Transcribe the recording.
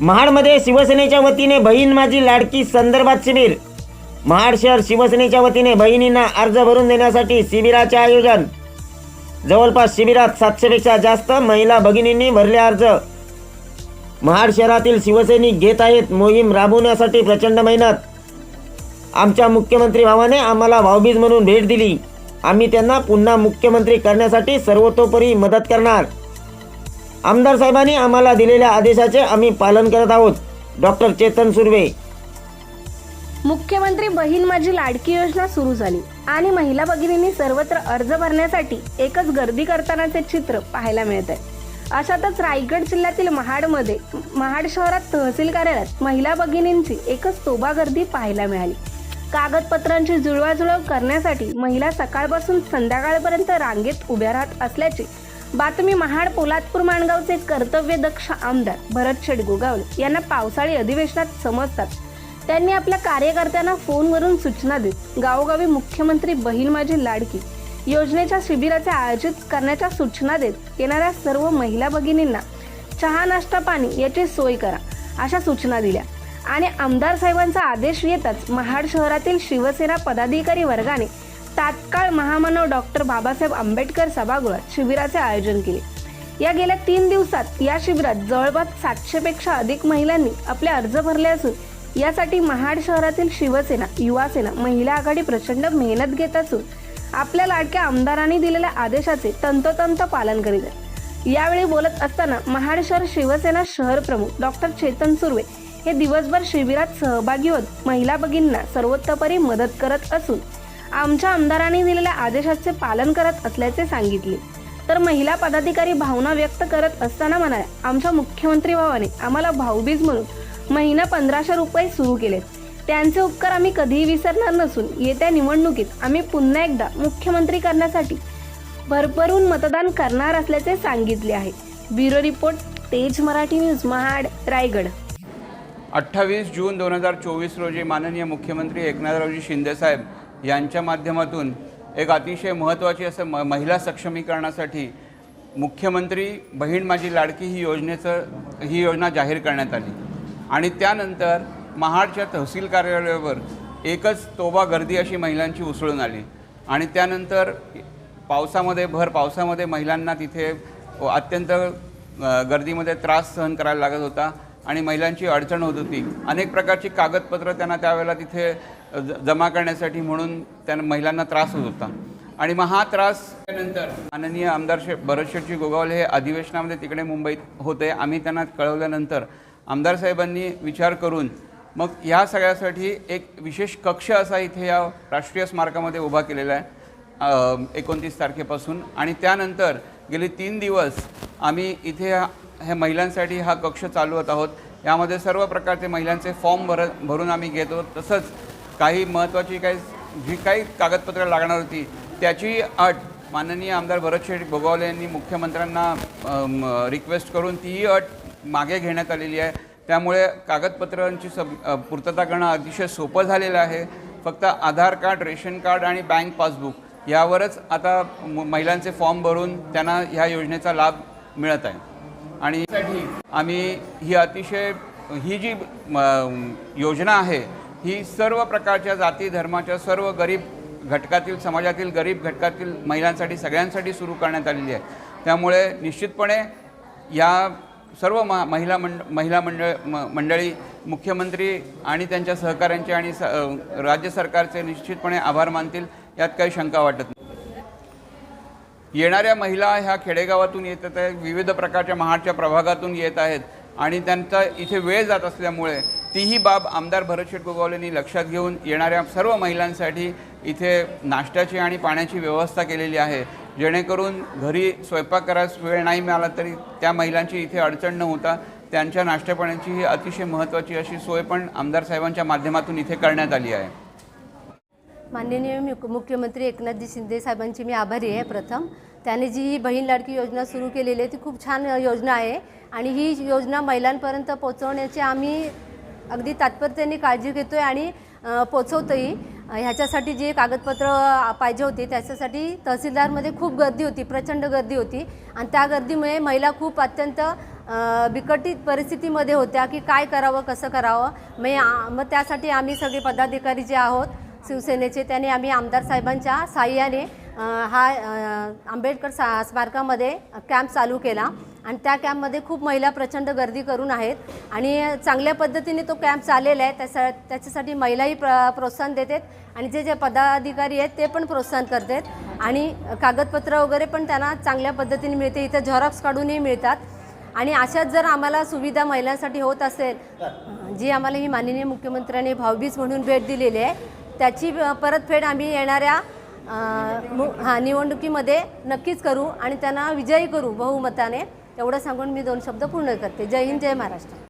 महाडमध्ये शिवसेनेच्या वतीने बहीण माझी लाडकी संदर्भात शिबिर. महाड शहर शिवसेनेच्या वतीने बहिणींना अर्ज भरून देण्यासाठी शिबिराचे आयोजन. जवळपास शिबिरात सातशेपेक्षा जास्त महिला भगिनींनी भरले अर्ज. महाड शहरातील शिवसैनिक घेत आहेत मोहीम राबवण्यासाठी प्रचंड मेहनत. आमच्या मुख्यमंत्री भावाने आम्हाला भाऊबीज म्हणून भेट दिली. आम्ही त्यांना पुन्हा मुख्यमंत्री करण्यासाठी सर्वतोपरी मदत करणार. आमदार साहेबांनी आम्हाला दिलेल्या आदेशाचे आम्ही पालन करत आहोत. डॉक्टर चेतन सुर्वे. मुख्यमंत्री बहीण माझी लाडकी योजना सुरू झाली आणि महिला भगिनींनी सर्वत्र अर्ज भरण्यासाठी एकच गर्दी करतानाचे चित्र पाहायला मिळत आहे. अशातच रायगड जिल्ह्यातील महाडमध्ये महाड शहरात तहसील कार्यालयात महिला भगिनींची एकच तोबा गर्दी पाहायला मिळाली. कागदपत्रांची जुळवाजुळव करण्यासाठी महिला सकाळपासून संध्याकाळपर्यंत रांगेत उभ्या राहत असल्याची बातमी महाड पोलादपूर माणगावचे कर्तव्यदक्ष आमदार भरत शेठ गोगावले यांना पावसाळी अधिवेशनात समजतात. त्यांनी आपल्या कार्यकर्त्यांना फोनवरून सूचना देत गावोगावी मुख्यमंत्री बहीण माझी लाडकी योजनेच्या शिबिराचे आयोजित करण्याच्या सूचना देत येणाऱ्या सर्व महिला भगिनींना चहा नाश्ता पाणी याची सोय करा अशा सूचना दिल्या. आणि आमदार साहेबांचा आदेश येताच महाड शहरातील शिवसेना पदाधिकारी वर्गाने तात्काळ महामानव डॉक्टर बाबासाहेब आंबेडकर सभागृहात शिबिराचे आयोजन केले. या गेल्या तीन दिवसात या शिबिरात जवळपास सातशेपेक्षा अधिक महिलांनी आपले अर्ज भरले असून यासाठी महाड शहरातील शिवसेना युवासेना महिला आघाडी प्रचंड मेहनत घेत असून आपल्या लाडक्या आमदारांनी दिलेल्या आदेशाचे तंतोतंत पालन करीत आहेत. यावेळी बोलत असताना महाड शहर शिवसेना शहर प्रमुख डॉक्टर चेतन सुर्वे हे दिवसभर शिबिरात सहभागी होत महिला भगिनींना सर्वोत्तपरी मदत करत असून आमच्या आमदारांनी दिलेल्या आदेशाचे पालन करत असल्याचे सांगितले. तर महिला पदाधिकारी भावना व्यक्त करत असताना म्हणाल्या आमच्या मुख्यमंत्री भावाने आम्हाला भाऊबीज म्हणून महिना पंधराशे रुपये सुरू केलेत. त्यांचे उपकार आम्ही कधीही विसरणार नसून येत्या निवडणुकीत आम्ही पुन्हा एकदा मुख्यमंत्री करण्यासाठी भरभरून मतदान करणार असल्याचे सांगितले आहे. ब्युरो रिपोर्ट तेज मराठी न्यूज महाड रायगड. अठ्ठावीस जून दोन हजार चोवीस रोजी माननीय मुख्यमंत्री एकनाथरावजी शिंदेसाहेब यांच्या माध्यमातून एक अतिशय महत्त्वाची असं म महिला सक्षमीकरणासाठी मुख्यमंत्री बहीण माझी लाडकी ही योजनेचं ही योजना जाहीर करण्यात आली. आणि त्यानंतर महाडच्या तहसील कार्यालयावर एकच तोबा गर्दी अशी महिलांची उसळून आली. आणि त्यानंतर पावसामध्ये भर पावसामध्ये महिलांना तिथे अत्यंत गर्दीमध्ये त्रास सहन करायला लागत होता आणि महिलांची अडचण होत होती. अनेक प्रकारची कागदपत्रं त्यांना त्यावेळेला तिथे ज- जमा करण्यासाठी म्हणून त्यांना महिलांना त्रास होत होता. आणि मग हा त्रास त्यानंतर माननीय आमदार शे भरत गोगावले हे अधिवेशनामध्ये तिकडे मुंबईत होते. आम्ही त्यांना कळवल्यानंतर आमदार साहेबांनी विचार करून मग ह्या सगळ्यासाठी एक विशेष कक्ष असा इथे या राष्ट्रीय स्मारकामध्ये उभा केलेला आहे एकोणतीस तारखेपासून. आणि त्यानंतर गेले तीन दिवस आम्ही इथे हे महिलांसाठी हा कक्ष चालवत आहोत. यामध्ये सर्व प्रकारचे महिलांचे फॉर्म भर भरून आम्ही घेतो तसंच काही महत्त्वाची काही जी काही कागदपत्रं लागणार होती त्याची अट माननीय आमदार भरत शेठ भोगावले यांनी मुख्यमंत्र्यांना रिक्वेस्ट करून तीही अट मागे घेण्यात आलेली आहे. त्यामुळे कागदपत्रांची सब पूर्तता करणं अतिशय सोपं झालेलं आहे. फक्त आधार कार्ड रेशन कार्ड आणि बँक पासबुक यावरच आता म- महिलांचे फॉर्म भरून त्यांना ह्या योजनेचा लाभ मिळत आहे. आणि आम्ही ही अतिशय ही जी म, योजना आहे ही सर्व प्रकारच्या जाती धर्माच्या सर्व गरीब घटकातील समाजातील गरीब घटकातील महिलांसाठी सगळ्यांसाठी सुरू करण्यात आलेली आहे. त्यामुळे निश्चितपणे या सर्व म महिला मंड महिला मंडळ म मंडळी मुख्यमंत्री आणि त्यांच्या सहकाऱ्यांचे आणि स राज्य सरकारचे निश्चितपणे आभार मानतील यात काही शंका वाटत नाही. येणाऱ्या महिला ह्या खेडेगावातून येतात आहेत विविध प्रकारच्या महाडच्या प्रभागातून येत आहेत आणि त्यांचा इथे वेळ जात असल्यामुळे तीही बाब आमदार भरतशेठ गोगावलेंनी लक्षात घेऊन येणाऱ्या सर्व महिलांसाठी इथे नाश्त्याची आणि पाण्याची व्यवस्था केलेली आहे. जेणेकरून घरी स्वयंपाक करायस वेळ नाही मिळाला तरी त्या महिलांची इथे अडचण न होता त्यांच्या नाश्त्यापाण्याची ही अतिशय महत्त्वाची अशी सोय पण आमदार साहेबांच्या माध्यमातून इथे करण्यात आली आहे. माननीय मुख्यमंत्री एकनाथजी शिंदे साहेबांची मी आभारी आहे प्रथम. त्याने जी ही बहीण लाडकी योजना सुरू केलेली आहे ती खूप छान योजना आहे. आणि ही योजना महिलांपर्यंत पोहोचवण्याची आम्ही अगदी तात्पर्याने काळजी घेतो आहे आणि पोचवतोही ह्याच्यासाठी जे कागदपत्र पाहिजे होते त्याच्यासाठी तहसीलदारमध्ये खूप गर्दी होती प्रचंड गर्दी होती. आणि त्या गर्दीमुळे महिला खूप अत्यंत बिकटीत बिकटित परिस्थितीमध्ये होत्या की काय करावं कसं करावं. मग मग त्यासाठी आम्ही सगळे पदाधिकारी जे आहोत शिवसेनेचे त्याने आम्ही आमदार साहेबांच्या साह्याने हा आंबेडकर सा स्मारकामध्ये कॅम्प चालू केला. आणि त्या कॅम्पमध्ये खूप महिला प्रचंड गर्दी करून आहेत. आणि चांगल्या पद्धतीने तो कॅम्प चाललेला आहे. त्याचा त्याच्यासाठी महिलाही प्र प्रोत्साहन देतात. आणि जे जे पदाधिकारी आहेत ते पण प्रोत्साहन करतात. आणि कागदपत्र वगैरे पण त्यांना चांगल्या पद्धतीने मिळते. इथं झेरॉक्स काढूनही मिळतात. आणि अशाच जर आम्हाला सुविधा महिलांसाठी होत असेल जी आम्हाला ही माननीय मुख्यमंत्र्यांनी भावबीज म्हणून भेट दिलेली आहे त्याची परतफेड आम्ही येणाऱ्या मु- हा निवडणुकीमध्ये नक्कीच करू आणि त्यांना विजयी करू बहुमताने. एवढं सांगून मी दोन शब्द पूर्ण करते. जय हिंद जय महाराष्ट्र.